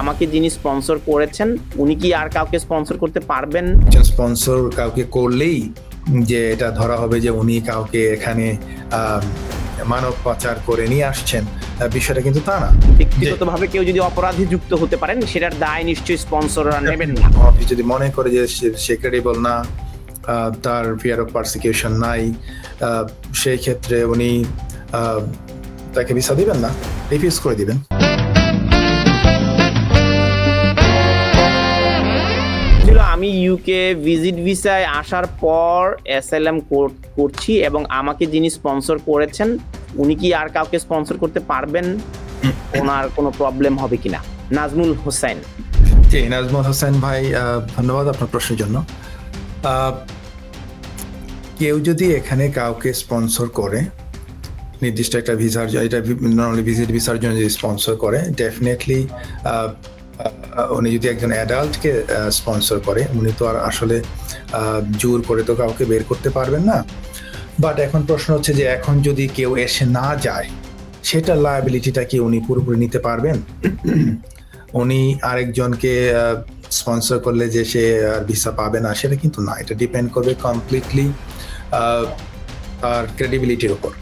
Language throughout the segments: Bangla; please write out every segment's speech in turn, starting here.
আমাকে যিনি স্পন্সর করেছেন উনি কি আর কাউকে স্পন্সর করতে পারবেন? স্পন্সর কাউকে করলেই যে এটা ধরা হবে যে উনি কাউকে এখানে মানব পাচার করে নিয়ে আসছেন বিষয়টা কিন্তু তা না। ব্যক্তিগতভাবে কেউ যদি অপরাধী যুক্ত হতে পারেন সেটার দায় নিশ্চয়ই স্পন্সররা নেবেন না। আপনি যদি মনে করে যে সে- ক্রেডিবল না তার ফিয়ার অফ পারসিকিউশন নাই সেই ক্ষেত্রে উনি তাকে ভিসা দিবেন না রিফিউজ করে দিবেন। ছিল আমি ইউকে ভিজিট ভিসায় আসার পর এসএলএম করছি এবং আমাকে যিনি স্পন্সর করেছেন, উনি কি আর কাউকে স্পন্সর করতে পারবেন? ওনার কোনো প্রবলেম হবে কিনা? নাজমুল হোসেন। জি, নাজমুল হোসেন ভাই ধন্যবাদ আপনার প্রশ্নের জন্য। কেউ যদি এখানে কাউকে স্পন্সর করে, নির্দিষ্ট একটা ভিসার এটা নর্মালি ভিজিট ভিসার জন্য যদি স্পন্সর করে ডেফিনেটলি উনি যদি একজন অ্যাডাল্টকে স্পন্সর করে, উনি তো আর আসলে জোর করে তো কাউকে বের করতে পারবেন না। বাট এখন প্রশ্ন হচ্ছে যে, এখন যদি কেউ এসে না যায়, সেটার লায়াবিলিটিটা কি উনি পুরোপুরি নিতে পারবেন? উনি আরেকজনকে স্পন্সর করলে যে সে আর ভিসা পাবে না, সেটা কিন্তু না। এটা ডিপেন্ড করবে কমপ্লিটলি তার ক্রেডিবিলিটির উপর।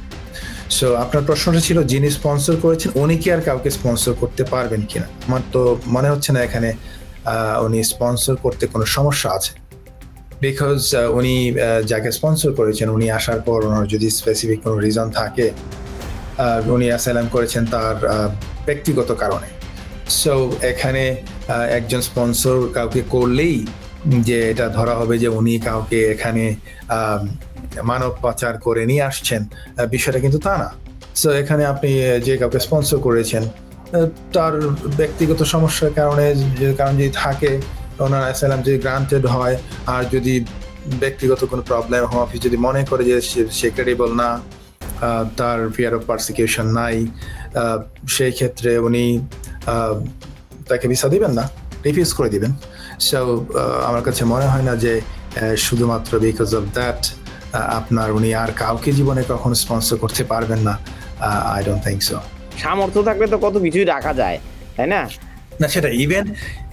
সো আপনার প্রশ্নটা ছিল, যিনি স্পন্সর করেছেন, উনি কি আর কাউকে স্পন্সর করতে পারবেন কিনা? আমার তো মনে হচ্ছে না এখানে উনি স্পন্সর করতে কোনো সমস্যা আছে। বিকজ উনি যাকে স্পন্সর করেছেন, উনি আসার পর ওনার যদি স্পেসিফিক কোনো রিজন থাকে উনি অ্যাসাইলাম করেছেন তার ব্যক্তিগত কারণে। সো এখানে একজন স্পন্সর কাউকে করলেই যে এটা ধরা হবে যে উনি কাউকে এখানে মানব পাচার করে নিয়ে আসছেন বিষয়টা কিন্তু তা না। সো এখানে আপনি যে কাউকে স্পন্সর করেছেন তার ব্যক্তিগত সমস্যার কারণে, যে কারণ যদি থাকে, ওনার অ্যাসাইলাম যদি গ্রান্টেড হয়, আর যদি ব্যক্তিগত কোনো প্রবলেম হোম অফিস যদি মনে করে যে সে- ক্রেডিবল না তার ফিয়ার অফ পার্সিকিউশন নাই সেই ক্ষেত্রে উনি তাকে ভিসা দিবেন না রিফিউজ করে দিবেন। সো আমার কাছে মনে হয় না যে শুধুমাত্র বিকজ অফ দ্যাট আপনার উনি আর কাউকে জীবনে কখনো স্পন্সর করতে পারবেন না। আই ডোন্ট থিঙ্ক সো সামর্থ্য থাকলে তো কত কিছুই রাখা যায় তাই না? না সেটা ইভেন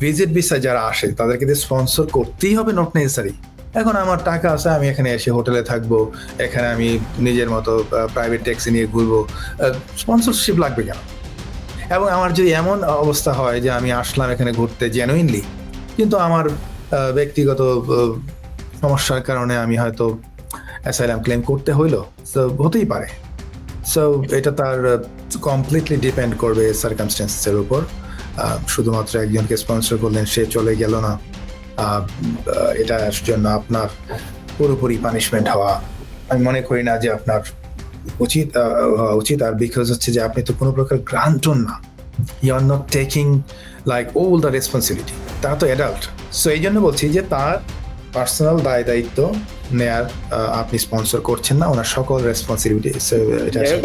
ভিজিট ভিসা যারা আসে তাদেরকে তো স্পন্সর করতেই হবে নট নেসেসারি এখন আমার টাকা আছে আমি এখানে এসে হোটেলে থাকব এখানে আমি নিজের মতো প্রাইভেট ট্যাক্সি নিয়ে ঘুরবো। স্পন্সরশিপ লাগবে কেন? এবং আমার যদি এমন অবস্থা হয় যে আমি আসলাম এখানে ঘুরতে জেনুইনলি কিন্তু আমার ব্যক্তিগত সমস্যার কারণে আমি হয়তো অ্যাসাইলাম ক্লেম করতে হইল তো হতেই পারে। সো এটা তার কমপ্লিটলি ডিপেন্ড করবে সার্কামস্টেন্সের উপর। শুধুমাত্র একজনকে স্পন্সর করলেন, সে চলে গেল না। এটার জন্য আপনার পুরোপুরি পানিশমেন্ট হওয়া, আমি মনে করি না যে আপনার উচিত উচিত। আর বিকজ হচ্ছে যে আপনি তো কোনো প্রকার গ্রান্টন না। You are not taking like all the responsibility তারা তো অ্যাডাল্ট সো এই জন্য বলছি যে তার পার্সোনাল দায় দায়িত্ব নেয়ার আপনি স্পন্সর করছেন না ওনার সকল রেসপন্সিবিলিটি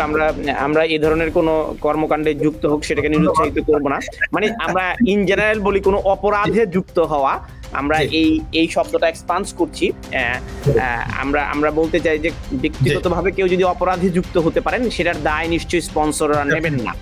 আমরা আমরা এই ধরনের কোনো কর্মকাণ্ডে যুক্ত হোক সেটাকে নিরুৎসাহিত করব না। মানে আমরা ইন জেনারেল বলি কোনো অপরাধে যুক্ত হওয়া। আমরা এই এই শব্দটা এক্সপান্স করছি। আমরা আমরা বলতে চাই যে ব্যক্তিগতভাবে কেউ যদি অপরাধে যুক্ত হতে পারেন সেটার দায় নিশ্চয়ই স্পন্সররা নেবেন না।